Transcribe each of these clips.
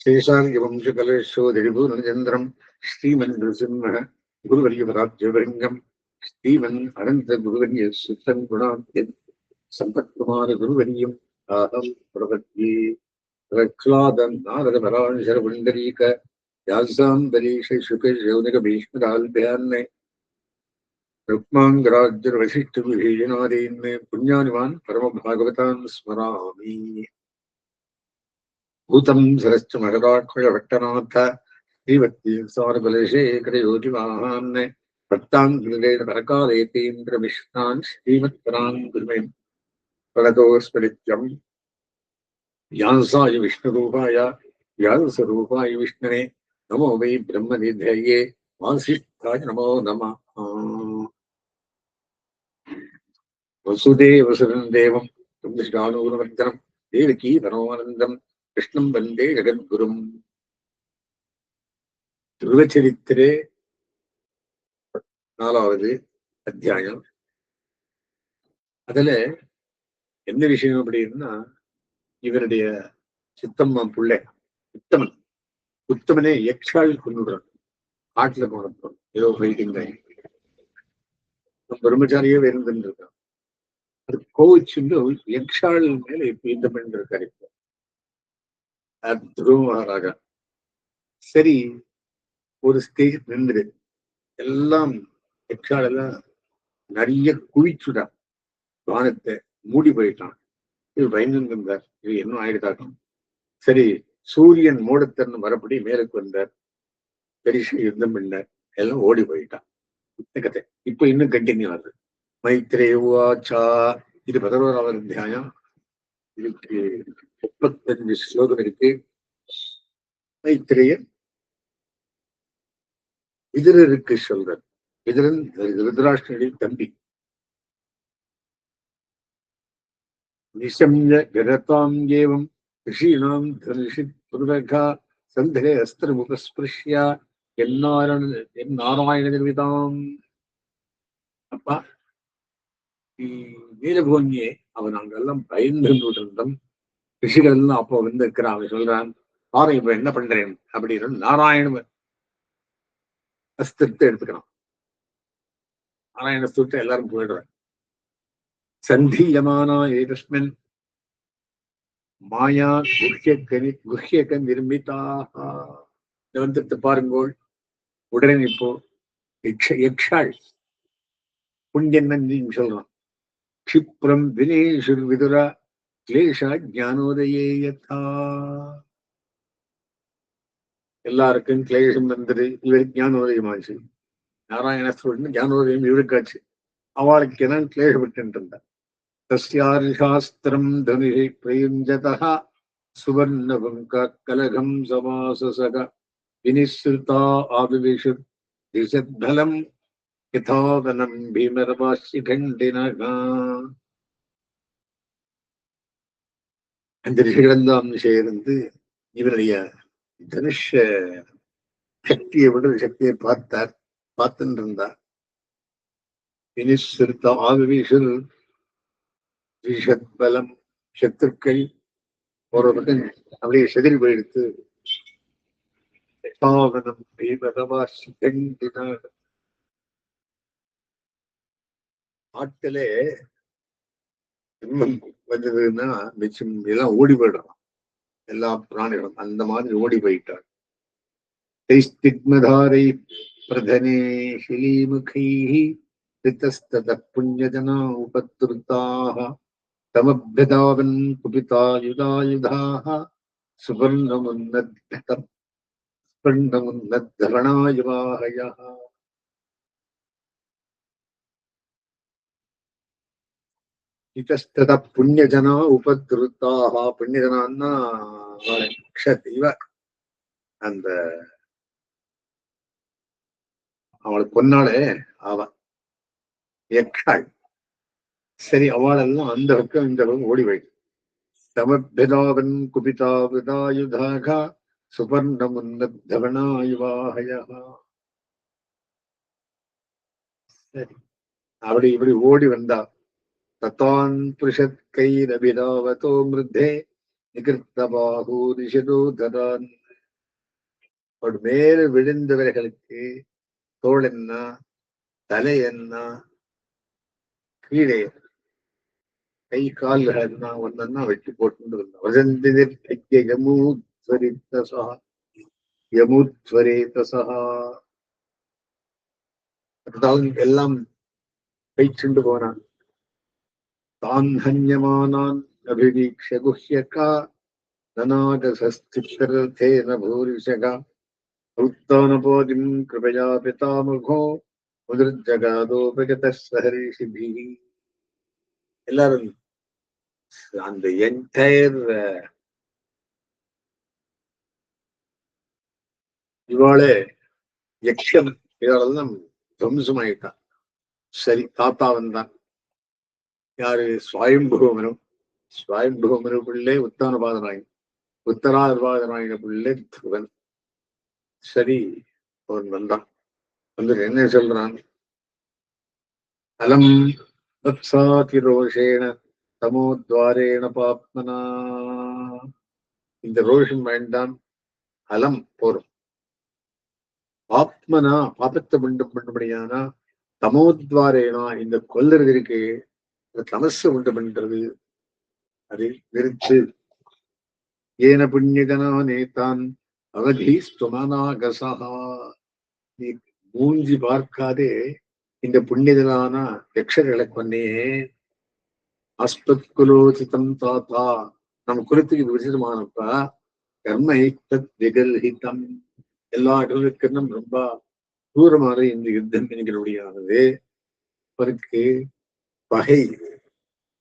சேஷாங்கவம்சகலேஷோதிரிபு நஜேந்திரம் ஸ்ரீமன் நிருசிம்ம குருவரியபராஜ்யபிருங்கம் ஸ்ரீமன் அனந்த குருவரிய சுத்தன் குணாத்யன் சம்பத்குமார குருவரியம் ஆகம் பிரபத்தி ரக்ஷாதம் நாரத பராஞ்சர புண்டரீக யாசாந்தரீஷ சுகேஷ் யௌனிக பீஷ்மதால்பியான்மே ருக்மாங்கராஜர் வசிஷ்டு விஜயநாதேன்மே புண்ணியானிவான் பரம ஸ்மராமி. பூதம் சிரஸ்து மகதாட்குழ வட்டநாத ஸ்ரீவத்தி சௌரபலேஷே கரையோதிமான் பத்தாங்கிருதேன பரகாலேதேந்திர விஷ்ணான் ஸ்ரீமத்பரான் குருமேம் பரதோஸ்மரித்யம் யான்சாய விஷ்ணுரூபாய யான்சரூபாய விஷ்ணனே நமோ வை பிரம்மநிதேயே வாசிஷ்டாய நமோ நம வசுதேவசுரன் தேவம் ஸ்ரீகானூரவர்தனம் தேவகீதனோவனந்தம் கிருஷ்ணம் வந்தே ஜெகத்குரும். திருவச்சரித்திரே நாலாவது அத்தியாயம். அதுல என்ன விஷயம் அப்படின்னா இவருடைய சித்தம்மா புள்ளை உத்தமன். உத்தமனே எக்ஷாள் கொண்டுடுறான் காட்டுல போனப்போ ஏதோ ஃபைட்டிங் டைம் பிரம்மச்சாரியே வேணுன்னு இருக்கான் அது கோவிச்சுண்டு எக்ஷால் மேல இப்ப இந்த பெண் இருக்காரு இப்போ. துருவ சரி ஒரு ஸ்டேஜ் நின்று எல்லாம் எக்ஷால் நிறைய குவிச்சுடான் வானத்தை மூடி போயிட்டான். இது பயந்து இருந்தார் இது இன்னும் ஆயிடுதாக்கும் சரி சூரியன் மூடத்தன் மறுபடி மேலுக்கு வந்தார். பெரிசு யுத்தம் பண்ணார் எல்லாம் ஓடி போயிட்டான். இந்த கதை இப்ப இன்னும் கண்டினியூ ஆகுது. மைத்ரேவாச்சா. இது பதினோராவது தியாயம் இதுக்கு முப்பத்தஞ்சு ஸ்லோகம் இருக்கு. மைத்திரையன் விதிரருக்கு சொல்றார். விதிரன் ருத்ராஷ்டனுடைய தம்பி. நிசம்ய கரதாம் ஏவம் ரிஷீணாம் தனுஷி புருவகா சந்தரே அஸ்திரமுபஸ்பிருஷ்யா என்னாரண என் நாராயண நிர்மிதாம் அப்பா நீலபோனியே அவன் அங்கெல்லாம் பயந்து இருந்தோம். ரிஷிகள் அப்போ வந்து இருக்கிறான் அவன் சொல்றான் பாரு இப்ப என்ன பண்றேன்? அப்படின்னு நாராயண அஸ்திரத்தை எடுத்துக்கிறான். நாராயண ஸ்திரத்தை எல்லாரும் போயிடுறான் சந்தீயமானா ஏதஸ்மின் மாயா குஹ்யக்கனி குஹ்யக நிர்மிதாக. நிபந்தத்தை பாருங்கள் உடனே இப்போ யக்ஷாள் புண்ணியன் சொல்றான். க்ஷிப்ரம் வினேஷுர் விதுரா கிளேஷாத் ஞானோதயே யதா எல்லாருக்கும் கிளேஷம் வந்தது இவருக்கு ஞானோதயம் ஆச்சு. நாராயணஸ்வரன் ஞானோதயம் இவருக்காச்சு. அவளுக்கு என்ன கிளேஷப்பட்டு இருந்தார் தஸ்யாரிஷாஸ்திரம் தனுஷை பிரயுஞ்சதா சுவர்ணபங்க கலகம் சமாசசக வினிஸ்ருதா ஆவிவிஷு திசத்தலம் யதாதனம் பீமரவாசி கண்டினகா அந்த ரிஷிகளெல்லாம் சேர்ந்து இவருடைய தனுஷ சக்தியை விட சக்தியை பார்த்தார் பார்த்துட்டு இருந்தார் வினிஸ்ருத்த ஆவிஷுல் ரிஷத் பலம் சத்துருக்கள் ஒரு பக்கம் அப்படியே செதில் போயிடுத்து யதாவனம் பீமரபாஷிகண்டினக ஆட்டிலே சிம்மம் வந்ததுன்னா மிச்சம் எல்லாம் ஓடி போயிடலாம். எல்லா பிராணிகளும் அந்த மாதிரி ஓடி போயிட்டாள் தைஸ்திக்மதாரை பிரதனே ஹிலீமுகை ரித்தஸ்தத புண்ணியஜனா உபத்ருத்தாக தமபியதாவன் குபிதாயுதாயுதாக சுவர்ணமுன்னத்த தரணாயுவாகயா இத்தஸ்தத புண்ணியஜனா உபதிருத்தாக புண்ணியஜனான்னா இவ அந்த அவளுக்கு பொன்னாளே அவ எக்காள்? சரி அவளெல்லாம் அந்த பக்கம் இந்த பக்கம் ஓடி போயிட்டு. தமபிதாவன் குபிதா விதாயுதாக சுபர்ணமுன்னதவனாயுவாகயா சரி. அப்படி இப்படி ஓடி வந்தா ततान् पृषत्कैरभिरावतो मृद्धे निकृतबाहूरिषदो धरान् அவர் மேல விழுந்தவர்களுக்கு தோல் என்ன தலை என்ன கீழே கை கால்கள் என்ன ஒன்னா வெட்டி போட்டு வசந்தினிர் யமூத்வரித்தசா யமுத்வரேதசா அதாவது எல்லாம் கைச்சுண்டு போனான் தான் ஹன்யமானான் அபிவீக்ஷ குஹ்யகா நநாகசஸ்தித்தரதேன பூரிஷகா उत्तानपोदिं कृपया पितामहो முதிர்ஜகாதோபகத சஹரிஷிபி எல்லாரும் அந்த என்டையர் இவாளே யக்ஷம் இவாளெல்லாம் துவம்சமாயிட்டான் சரி தாத்தா வந்தான் யாரு? சுவாயம்பூமனும் சுவாயம்பூமனு பிள்ளை உத்தானபாதனாயன் உத்தராபாதனாயன பிள்ளை துருவன். சரி அவன் வந்தான் வந்து என்ன சொல்றான்? அலம் வத்சாதி ரோஷேன தமோத்வாரேண பாப்மனா. இந்த ரோஷம் வேண்டாம். அலம் போரும். பாப்மனா பாபத்தை உண்டு பண்ணும்படியானா தமோத்வாரேனா இந்த கொல்லறது இருக்கு தமசு உண்டு பண்றது அதை நிறுத்து ஏன புண்ணியகனா நேதான் அவதி ஸ்துமனாகசா நீ மூஞ்சி பார்க்காதே இந்த புண்ணியதனான யக்ஷர்களை கொன்னே. அஸ்பத் குலோசிதம் தாத்தா. நம்ம குலத்துக்கு விசிதமானப்பா விசிதமானப்ப கர்ம தத் விகல்ஹிதம். எல்லா இடங்களுக்கும் ரொம்ப தூரமான இந்த யுத்தம் என்கிறபடியானது. அவருக்கு பகை.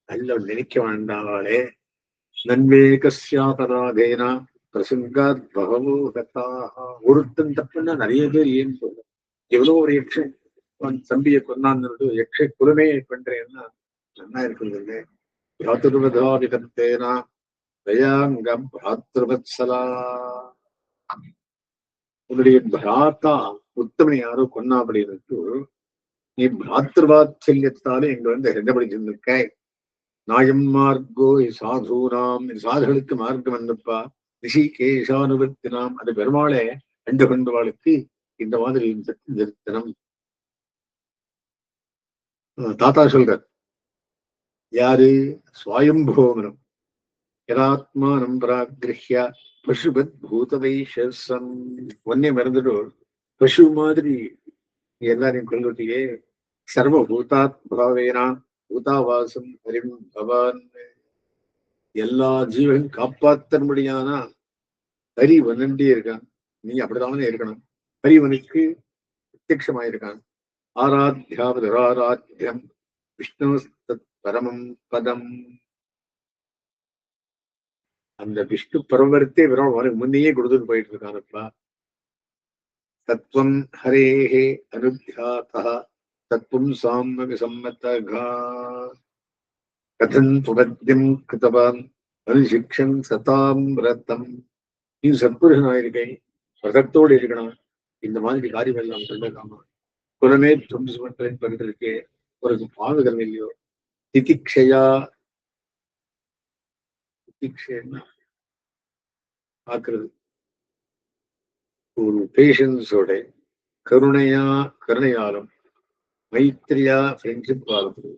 நல்ல நினைக்க வேண்டாளே நன்வேகஸ்யாபராதேனா பிரசங்காத் பகவோ கதாக ஒருத்தன் தப்புன்னா நிறைய பேர் ஏன் சொல்ல எவ்வளோ ஒரு யக்ஷன் தம்பியை கொண்டாந்து யக்ஷ குலமே பண்றேன்னா நல்லா இருக்கிறது இல்லை பிராத்துருவதாதிகத்தேனா தயாங்கம் பிராத்ருவத்சலா உன்னுடைய பிராத்தா உத்தமனை யாரோ கொன்னா அப்படின்னு நீ பிராத்திருவாத்சல்யத்தாலே எங்க வந்து ஹெண்டபடிச்சிருந்திருக்க நாயம் மார்க்கோ சாதுராம் சாதுகளுக்கு மார்க்கம் என்னப்பா ரிஷிகேஷானுவர்த்தினாம் அது பெருமாளே கண்டு கொண்டவாளுக்கு இந்த மாதிரி நிறுத்தனம். தாத்தா சொல்றார். யாரு? சுவாயம்போமனம் நம்பரா பிராகிருஹ்ய பசுபத் பூதவைஷம் ஒன்னே மறந்துட்டு பசு மாதிரி. எல்லாரையும் கொண்டுட்டியே சர்வ பூதாத் பூதாவாசம் அறிவும் பவான் எல்லா ஜீவன் காப்பாற்றும்படியானா ஹரி வந்துட்டே இருக்கான். நீ அப்படிதானே இருக்கணும். ஹரிவனுக்கு பிரத்யமாயிருக்கான். ஆராத்யாவதராராத்தியம் விஷ்ணு பரமம் பதம். அந்த விஷ்ணு பரவரத்தை விரோம் அவனுக்கு முன்னையே கொடுத்துட்டு போயிட்டு இருக்கானப்பா. தத்துவம் ஹரேஹே அனுத்தியாத்தா தத்துவம் சாமி சம்மத்தகா கதன் துவத்தியம் கிருத்தவான் அனுசிக்ஷன் சதாம் ரத்தம் நீ சத்புருஷனாயிருக்கை ரதத்தோடு இருக்கணும். இந்த மாதிரி காரியம் எல்லாம் சொல்லலாமா குலமே துவம்சம் பண்றேன் பண்ணிருக்கு உனக்கு பாவகரம் இல்லையோ? திதிக்ஷயா திதிக்ஷன்னா ஆக்குறது ஒரு பேஷன்ஸோட கருணையா கருணையாலும் மைத்ரியா ஃப்ரெண்ட்ஷிப் ஆகும்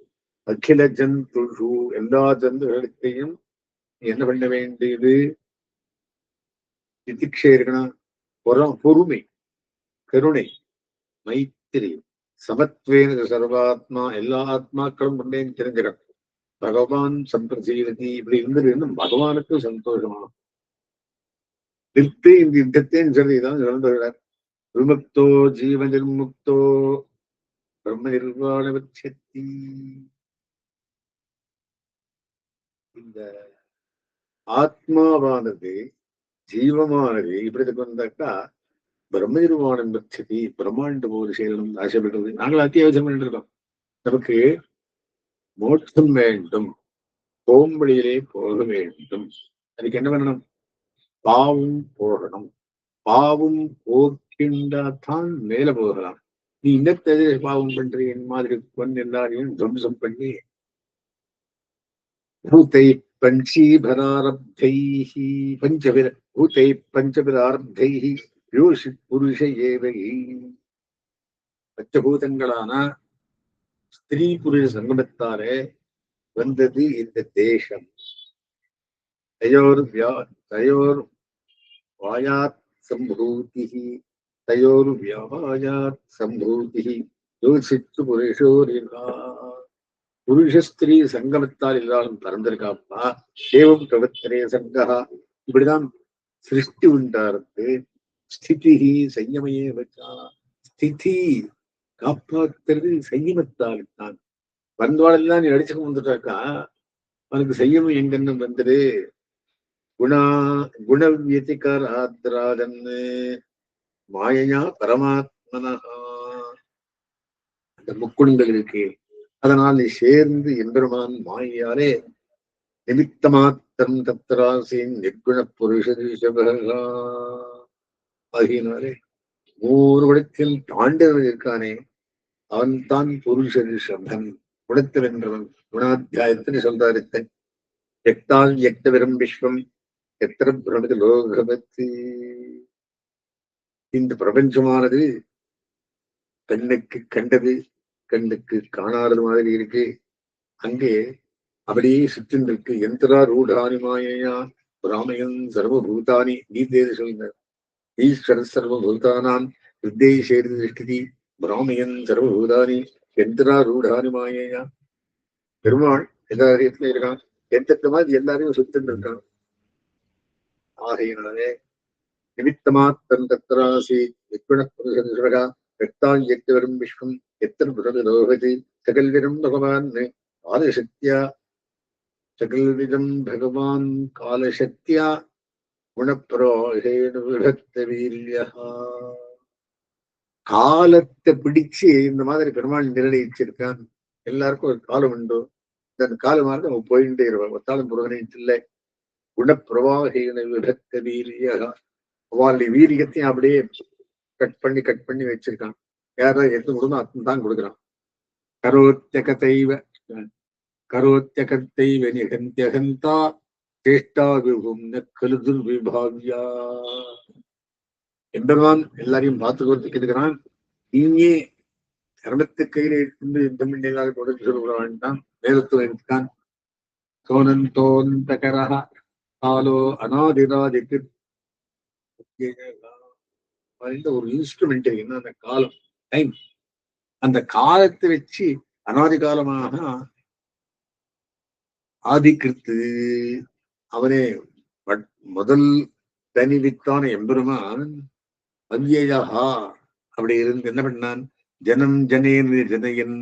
அகில ஜந்துஷு எல்லா ஜந்துகளுக்கையும் என்ன பண்ண வேண்டியது? திதிக்ஷை இருக்கணும் பொறுமை கருணை மைத்திரி சமத்வேன சர்வாத்மா எல்லா ஆத்மாக்களும் கொண்டேன்னு தெரிஞ்சிடும் பகவான் சம்பிரசீரதி இப்படி இருந்தது பகவானுக்கு சந்தோஷமா? நிறுத்து இந்த யுத்தத்தேன்னு சொல்லி தான் சொல்லுகிறார் விமுக்தோ ஜீவ நிர்முக்தோ பிரம்ம நிர்வாணவட்சத்தி இந்த ஆத்மாவானது ஜீவமானது இப்படி வந்தாக்கா பிரம்ம நிர்வாணம் பட்சதி பிரம்மாண்டு போது செய்யணும் ஆசைப்படுறது நாங்கள் அத்தியாவசியம் பண்ணிருக்கோம் நமக்கு மோட்சம் வேண்டும். போம்படியிலே போக வேண்டும். அதுக்கு என்ன பண்ணணும்? பாவம் போகணும். பாவம் போக்கின்றாத்தான் மேல போகலாம். நீ இன்னத்தை பாவம் பண்றீங்க மாதிரி பொன் எல்லாரையும் துவம்சம் பண்ணி. பூத்தை பஞ்சீபராரப்தைः பஞ்சபிர பூத்தை பஞ்சபிராரப்தைः யோசி புருஷ ஏவகி பஞ்சபூதங்களான ஸ்திரீ புருஷ சங்கமத்தாலே வந்தது இந்த தேசம். தயோர் தயோர் வாயாத் சம்பூதி தயோர் வியாபாயாத் சம்பூதி யோசித்து புருஷோரிகா புருஷ சங்கமத்தால் எல்லாரும் பறந்திருக்காப்பா தேவம் கவத்திரே சங்கா இப்படிதான் சிருஷ்டி உண்டாருக்கு ஸ்திதிஹி சையமையே வச்சா ஸ்திதி காப்பாத்துறது சையமத்தால் தான் வந்தவாளெல்லாம் நீ அடிச்சுக்க வந்துட்டாக்கா அவனுக்கு செய்யமும் எங்கன்னு வந்துடு குணா குணவியதிகார் ஆத்ராஜன்னு மாயையா பரமாத்மனா அந்த முக்குணங்கள் இருக்கு அதனால் நீ சேர்ந்து எம்பெருமான் மாயாலே நிமித்தமாத்தம் தத்ராசின் நிர்குண புருஷ ரிஷபகா ஆகியனாலே நூறு குடத்தில் தாண்டவன் இருக்கானே அவன் தான் புருஷ ரிஷபன் குடத்தில் என்றவன் குணாத்தியாயத்தில் சொல்றாரு எக்தால் எக்தவிரம் விஸ்வம் எத்திர பிரமித லோகபத்தி இந்த பிரபஞ்சமானது கண்ணுக்கு கண்டது கண்ணுக்கு காணாதது மாதிரி இருக்கு. அங்கே அப்படியே சுற்றின்றிருக்கு எந்திரா ரூடானி மாயையா ராமயன் சர்வபூதானி கீதேது சொல்கிறார் ஈஸ்வர சர்வபூதானாம் சேர்ந்து திருஷ்டி பிராமியன் சர்வபூதானி எந்திரா ரூடானி மாயையா. பெருமாள் எல்லா இடத்துலயும் இருக்கான். எந்தெந்த மாதிரி எல்லாரையும் சுத்தின்னு இருக்கான். ஆகையினாலே நிமித்தமாத்தன் தத்தராசி விக்குண புருஷா வெட்டால் எட்டு வரும் விஸ்வம் எத்தனை புரலோகதி சகல்விரம் பகவான் காலசக்தியா சகல்விதம் பகவான் காலசக்தியா குணப்பிரோகேண விபக்த வீரியா காலத்தை பிடிச்சு இந்த மாதிரி பெருமாள் நிர்ணயிச்சிருக்கான். எல்லாருக்கும் ஒரு காலம் உண்டு. இந்த காலமாக நம்ம போயிட்டே இருவோம் ஒத்தாலும் புரோகணியத்தில் குணப்பிரவாகின விபக்த வீரியா அவளுடைய வீரியத்தையும் அப்படியே கட் பண்ணி கட் பண்ணி வச்சிருக்கான். யாரா எது கொடுமோ அத்தனை தான் கொடுக்குறான். கரோத்தியகத்தைவ கரோத்தியகத்தைவ நிகந்தியகந்தா சேஷ்டா விபும் கலுதுர் விபாவியா. எம்பெருமான் எல்லாரையும் பார்த்து கொடுத்து கேட்கிறான் நீயே தர்மத்து கையில இருந்து இந்த மின்னலாக கொடுத்து சொல்கிறான் தான் வேதத்துவம் இருக்கான் சோனந்தோந்தகரா காலோ அனாதிராதிக்கு இந்த ஒரு இன்ஸ்ட்ருமெண்ட் இருக்குன்னா அந்த காலம் டைம் அந்த காலத்தை வச்சு அனாதி காலமாக ஆதிக்கிருத்து அவனே முதல் தனிவித்தான எம்பெருமான் வந்தியஹா அப்படி இருந்து என்ன பண்ணான்? ஜனம் ஜனேன் ஜனயன்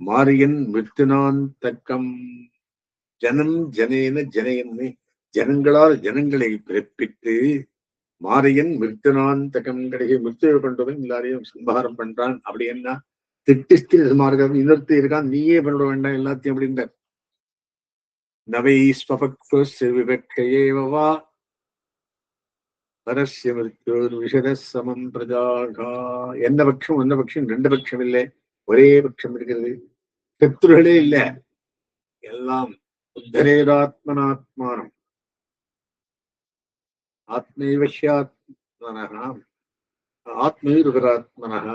மாரியன் மிருத்துனான் தக்கம். ஜனம் ஜனேன ஜனயன்னு ஜனங்களால் ஜனங்களை பிறப்பித்து மாரியன் மிருத்தனான் தகம் கிடைக்க மிருத்துவை கொண்டவன் எல்லாரையும் சம்பாரம் பண்றான். அப்படி என்ன? திட்டிஸ்தில் மார்க்கம் இன்னொருத்த இருக்கான். நீயே பண்ண வேண்டாம் எல்லாத்தையும் அப்படின்ற. நவை ஸ்வபக்ஷ பரஸ்ய மிருத்யோர் விஷத சமம் பிரஜாகா. எந்த பட்சம்? எந்த பட்சம்? ரெண்டு பட்சம் இல்லை. ஒரே பட்சம் இருக்கிறது. சத்துருகளே இல்ல. எல்லாம் உத்தரேராத்மனாத்மானம் ஆத்மைவசியாத்மனः ஆத்மைருகராத்மனः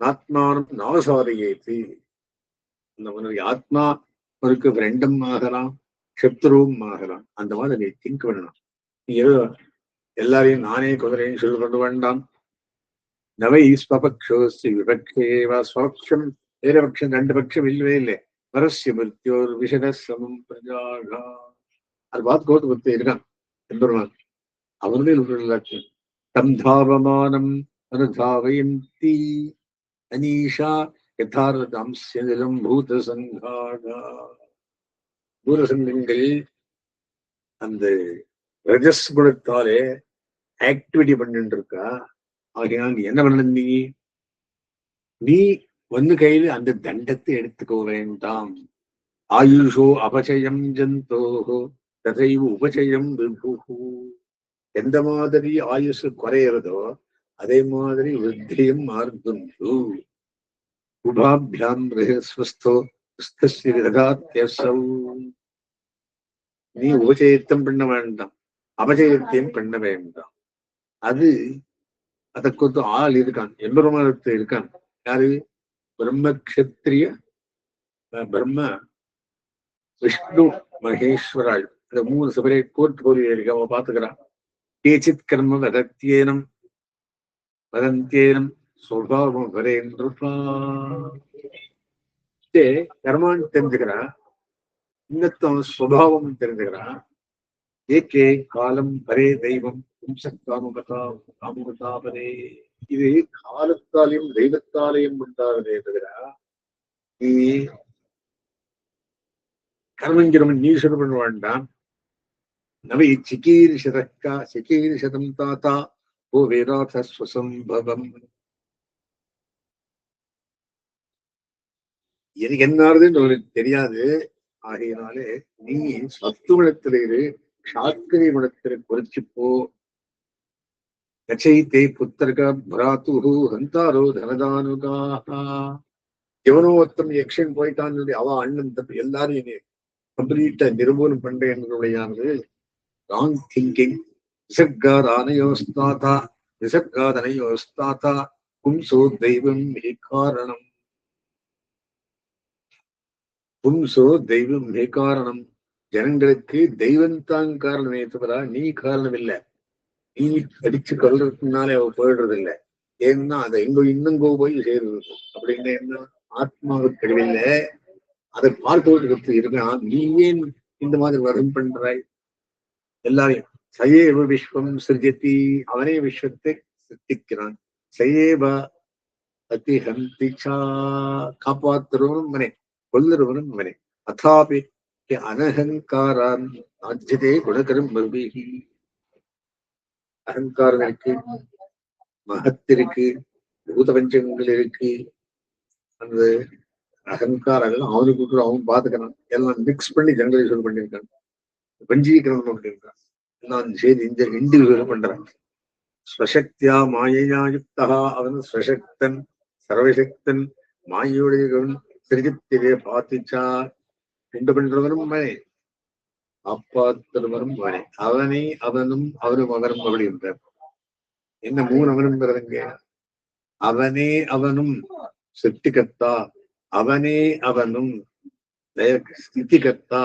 ஆத்மானம் நவசாதையேத்து நம்மளுடைய ஆத்மா அவருக்கு ஃப்ரெண்டும் ஆகலாம் சத்ருவும் ஆகலாம் அந்த மாதிரி நீ திங்க் பண்ணணும். நீ ஏதோ எல்லாரையும் நானே குதிரையும் சொல்லி கொண்டு வேண்டாம் நவை ஸ்வபக்ஷோஸ்தி விபக்ஷேவா ஸ்வபக்ஷம். வேற பட்சம் ரெண்டு பட்சம் இல்லவே இல்லை. பரஸ்ய மிருத்யோர் விஷத சமம் பிரஜாகா. அது பார்த்து கோத்து கொடுத்து இருக்கான். எம்பெருமான் அவர்களே லட்சம் தம் தாபமானம் அனுதாவயந்தி அனீஷா யதார்த்தம்சியம் பூதசங்காகா. பூதசங்கங்கள் அந்த ரஜஸ் குணத்தாலே ஆக்டிவிட்டி பண்ணிட்டு இருக்கா ஆகையால் நீ என்ன பண்ண நீ? நீ ஒன்னு கையில அந்த தண்டத்தை எடுத்துக்க வேண்டாம். ஆயுஷோ அபச்சயம் ஜந்தோஹோ. ததைவு உபஜயம் விபுகு. எந்த மாதிரி ஆயுசு குறையிறதோ அதே மாதிரி விருத்தியும் மாறுதுண்டு உபாபியாம் ஸ்வஸ்தோ நீ உபஜயத்தம் பண்ண வேண்டாம் அபஜயத்தையும் பண்ண வேண்டாம். அது அதற்கு வந்து ஆள் இருக்கான் எம்பெருமானத்து இருக்கான். யாரு? பிரம்ம கஷத்திரிய பிரம்ம விஷ்ணு மகேஸ்வராள் இந்த மூணு செப்பரேட் கோர்த்து போலி அவ பாத்துக்கிறான் கேச்சித் கர்ம வதத்தியேனம் வதந்தியேனம் சுபாவம் வரேன்றுப்பா கர்மான்னு தெரிஞ்சுக்கிறான். இன்னத்தம் சுபாவம் தெரிஞ்சுக்கிறான். ஏகே காலம் பரே தெய்வம் காமுகதா காமுகதாபரே. இது காலத்தாலையும் தெய்வத்தாலையும் உண்டாகுதே தவிர நீ கர்மங்கிரமன் நீ சொல்ல பண்ண வேண்டாம். நவை சிகீரிஷதக்கா சிகீரிஷதம் தாத்தா ஓ வேதாத ஸ்வசம்பவம் எனக்கு என்னாருதுன்னு உனக்கு தெரியாது. ஆகையினாலே நீ சத்துவனத்தில இரு க்ஷாத்திரிய குணத்தில குறைச்சு போ ரச்சயித்தே புத்தர்க பிராத்து ஹந்தாரோ தனதானுகாக எவனோ ஒருத்தன் யக்ஷன் போயிட்டான்னு அவ அண்ணன் தப்பு எல்லாரும் என்னை கம்ப்ளீட்டா நிரூபணம் பண்றேன் என்னுடையானது திங்கிங் விசர்காதானயோஸ்தாதா விசர்காதனயோஸ்தாதா பும்சோ தெய்வம் மே காரணம் பும்சோ தெய்வம் மே காரணம் ஜனங்களுக்கு தெய்வம் தான் காரணமே தவிர நீ காரணம் இல்லை நீ அடிச்சு கொள்றதுனாலே அவ போயிடுறது இல்ல ஏன்னா அதை எங்க இன்னங்கோ போய் சேர்ந்து அப்படின்னு என்ன ஆத்மாவுக்கு தெரியவில்ல அதை பார்ப்பதற்கு இருக்கான் நீ ஏன் இந்த மாதிரி வரும் பண்றாய் எல்லாரையும். சயேவ விஸ்வம் சிருஜதி அவனே விஸ்வத்தை சிருஷ்டிக்கிறான். சயேவ அதிஹந்திச்சா காப்பாத்துறவனும் மனே கொல்லுறவனும் மனே அதாபி அனகங்காரான் ஆஜ்யதே குணகரம் மருபிகி அகங்காரம் இருக்கு மகத் இருக்கு பூத பஞ்சங்கள் இருக்கு அந்த அகங்காரங்கள் அவனுக்கு அவன் பாத்துக்கிறான். எல்லாம் மிக்ஸ் பண்ணி ஜெனரலைசேஷன் பண்ணியிருக்கான். பஞ்சீகரணம் பண்ணியிருக்கான் நான் செய்தி இந்த இண்டிவிஜுவல் பண்றாங்க ஸ்வசக்தியா மாயையா யுக்தா அவன் ஸ்வசக்தன் சர்வசக்தன் மாயோடையவன் திருஜத்திலே பாத்திச்சா உண்டு பண்றவனும் அவனே. காப்பாத்துறவனும் அவனே. அவனை அவனும் அவரும் அவரும் அப்படி இருந்தார் என்ன மூணு அவனுங்கிறதுங்க அவனே அவனும் சிருஷ்டிகர்த்தா அவனே அவனும் லய ஸ்திதி கர்த்தா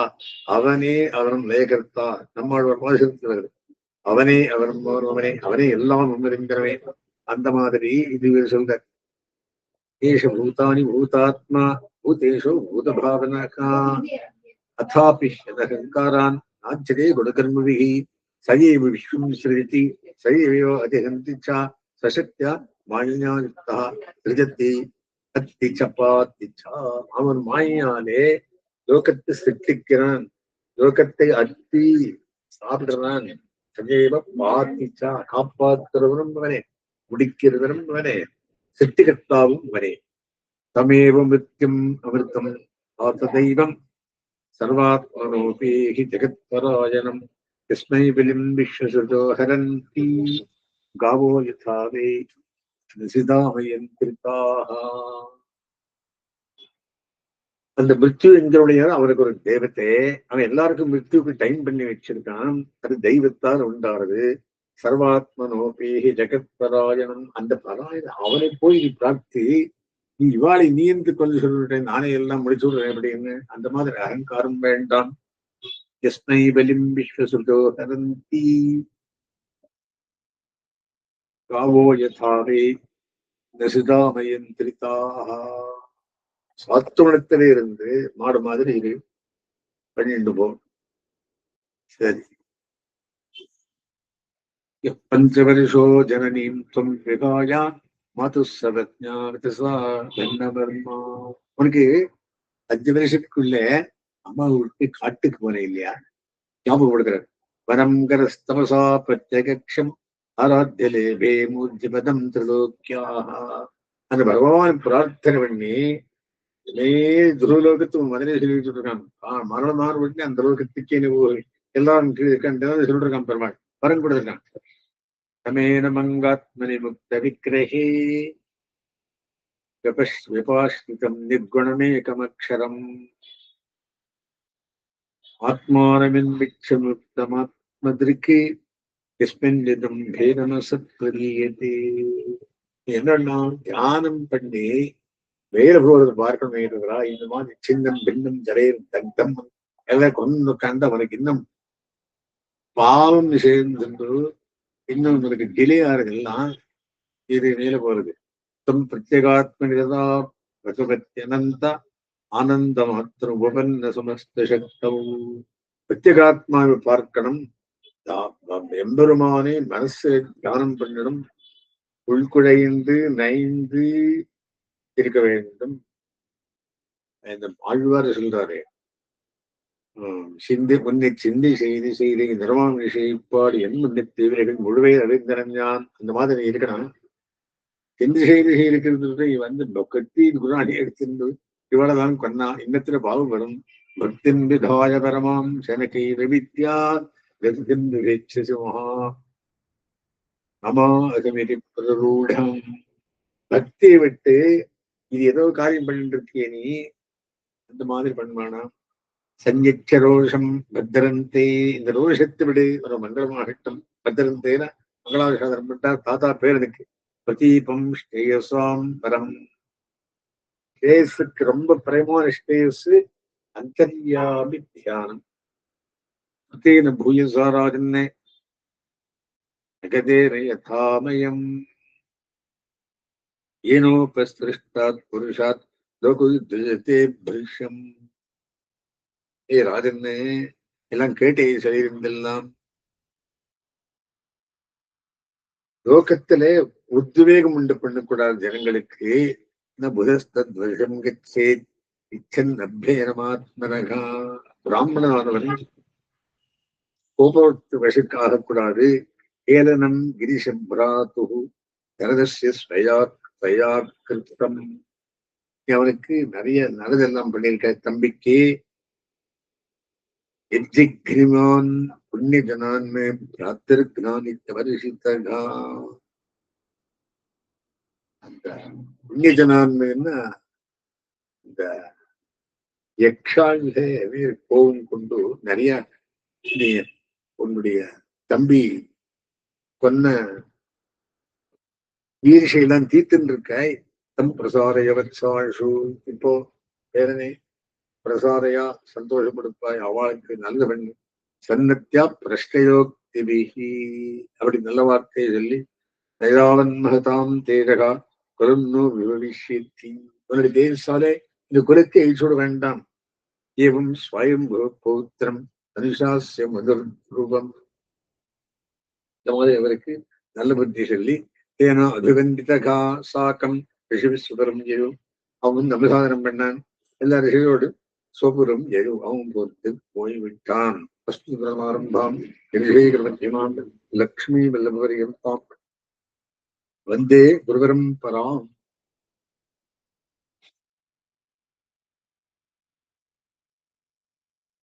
அவனே அவனும் லயகர்த்தா நம்மாழ்வார் பாசுகிறது அவனே அவனும் அவனே அவனே. எல்லாம் ஒன்றிருக்கிறவன் அந்த மாதிரி இது சொல்ற ஏஷ பூதானி பூதாத்மா பூதேஷோ பூதபாவனகா. அதாபி யதகங்காரான் நாச்சதே குணகர்மபிகி சயைவ விஸ்வம் சிருதி சயைவ அதிகந்தி சா சசக்தியா மாலின்யாயுக்தா திருஜத்தி அத்தி சப்பாத்தி சா அவன் மாயினாலே லோகத்தை சிருஷ்டிக்கிறான். லோகத்தை அட்டி சாப்பிடுறான். சஜைவ பாதிச்சா காப்பாற்றுறவனும் அவனே முடிக்கிறவனும் அவனே சிருஷ்டிகர்த்தாவும் அவனே தமேவ மிருத்தியம் அமிர்தம் ஆத்த தெய்வம் சர்வாத்மனோபேகி ஜெகத்பராயணம் கிருஷ்ணை விலிம் விஸ்வசுதோ ஹரந்தி காவோ யதாவே. நிசிதாமயந்திரிதாக அந்த மிருத்யு என்கிறவுடைய அவருக்கு ஒரு தெய்வத்தை அவன் எல்லாருக்கும் மிருத்யுக்கு டைம் பண்ணி வச்சிருக்கான். அது தெய்வத்தால் உண்டாறது சர்வாத்மனோபேகி ஜெகத் பராயணம் அந்த பராயணம் அவனை போய் நீ பிரார்த்தி நீ இவாளை நீ கொண்டு சொல்லிட்டேன் நானே எல்லாம் முடிச்சு விடுறேன் அப்படின்னு அந்த மாதிரி அகங்காரம் வேண்டாம். யஸ்மை பலிம் விஸ்வசுதோ ஹரந்தி. காவோ யதாவே நசிதாமயந்திரிதாக சாத்துவனத்திலே இருந்து மாடு மாதிரி இரு பண்ணிட்டு போ சரி. யः ஜனனீம் தொம் விகாயா மாது உனக்கு அஞ்சு வருஷத்துக்குள்ள அம்மா விட்டு காட்டுக்கு போனேன் இல்லையா? ஞாபகப்படுத்துறாரு வனம் கரஸ்தமசா பிரத்யகம் ஆராத்தியலே வேமூர்ஜிபதம் திரிலோக்கியாக அந்த பகவான் பிரார்த்தனை பண்ணி இதே துருவலோகத்து மதுரை சொல்லிட்டு இருக்கான் ஆஹ் மரணமான உடனே அந்த லோகத்துக்கே நீ போய் எல்லாரும் கீழே இருக்கான். சொல்லிட்டு இருக்கான் பெருமாள். வரம் கொடுத்துருக்கான். சமேன மங்காத்மனி முக்த விக்கிரகே விபஷ் விபாஷ்டிதம் நிர்குணமேகமக்ஷரம் ஆத்மானமின் விக்ஷமுக்தமாத்மதிருக்கு பேதமசத் பேதமசத்வரியதே என்னன்னா தியானம் பண்ணி வேற போறது பார்க்கணும் இந்த மாதிரி சின்னம் பின்னம் ஜரையும் தங்கம் எல்லாம் கொண்டு கண்டு அவனுக்கு இன்னும் பாவம் சேர்ந்து இன்னும் இவனுக்கு டிலே ஆறுதெல்லாம் இது மேல போறது. தம் பிரத்யேகாத்மனிதா பசுபத்தியனந்த ஆனந்த மாத்திரம் உபன்ன சமஸ்த சக்தம். பிரத்யேகாத்மாவை பார்க்கணும். எம்பெருமானே மனசு தியானம் பண்ணணும். உள்குழைந்து நைந்து இருக்க வேண்டும். இந்த ஆழ்வார் சொல்றாரு சிந்தி முன்னை சிந்தி செய்து செய்து நிர்வாண செய்ப்பாடு என் முன்னை தீவிரர்கள் முழுவே அறிந்தறிஞ்சான் அந்த மாதிரி இருக்கணும். சிந்தி செய்து செய்திருக்கிறது வந்து நொக்கத்தி குராணி எடுத்திருந்து இவ்வளவுதான் கொன்னா. இன்னத்துல பாவம் வரும். பக்தின் விதாய பரமாம் செனக்கை ரவித்யா அமா விவேட்சசி மகா. அமாகமிதி பிரரூடம் பக்தியை விட்டு இது ஏதோ காரியம் பண்ணிட்டு இருக்கிய நீ? அந்த மாதிரி பண்ணுவானா? சஞ்சச்ச ரோஷம் பத்திரந்தே இந்த ரோஷத்தை விடு. ஒரு மங்களமாகட்டும் பத்திரந்தேன மங்களாபிஷாதனம் பண்ணா தாத்தா பேர் எனக்கு பிரதீபம் ஸ்ரேயசாம் பரம். ஸ்ரேயஸுக்கு ரொம்ப பிரேமான ஸ்ரேயஸ் அந்தர்யாமி தியானம் தேன பூயசாராஜன்னே. ஜகதேன யதாமயம் ஏனோபஸ்திருஷ்டாத் புருஷாத் லோகுஜதே பிருஷம் ஏ ராஜன்னு எல்லாம் கேட்டே சொல்லியிருந்தெல்லாம் லோகத்திலே உத்வேகம் உண்டு பண்ணக்கூடாது ஜனங்களுக்கு புதஸ்தத்வசம் கச்சே இச்சன் அபியனமாத்மனகா பிராமணனானவன் கோபத்து வசுக்காகக்கூடாது ஏலனம் கிரிஷம் பிராத்து ஸ்வயாத் தயா கிருத்தம் அவனுக்கு நிறைய நல்லதெல்லாம் பண்ணியிருக்க தம்பிக்கு. எஜ்ஜிக்ரிமான் புண்ணிய ஜனான்மே பிராத்திருக்னானி இத்தவரிசித்தகா அந்த புண்ணிய ஜனான்மைன்னா இந்த யக்ஷாங்க கோபம் கொண்டு நிறைய நீ உன்னுடைய தம்பி கொன்ன ஈர்ஷையெல்லாம் தீர்த்துன்னு இருக்காய் தம் பிரசாரயவத்சாஷு இப்போ வேறனே பிரசாரையா சந்தோஷப்படுப்பாய் அவளுக்கு நல்ல பெண் சன்னத்தியா பிரஷ்டயோக்திபிகி அப்படி நல்ல வார்த்தையை சொல்லி தயாவன் மகதாம் தேரகா குலன்னு விபவிஷ்யத்தி உன்னுடைய தேவசாலே இந்த குலத்தை எழுச்சோட வேண்டாம். ஏவம் ஸ்வயம் பௌத்திரம் அனுசாசிய முதல் ரூபம். இந்த மாதிரி அவருக்கு நல்ல புத்தி சொல்லி தேனா அபிவந்திதகா சாக்கம் ரிஷி ஏழு. அவன் நமசாதனம் பண்ணான். எல்லா ரிஷியோடு சோபுரம் ஏழு. அவன் பொறுத்து போய்விட்டான். அஸ்து பிரமாரம்பாம். லக்ஷ்மி வல்லபரியம் வந்தே குருவரம் பராம்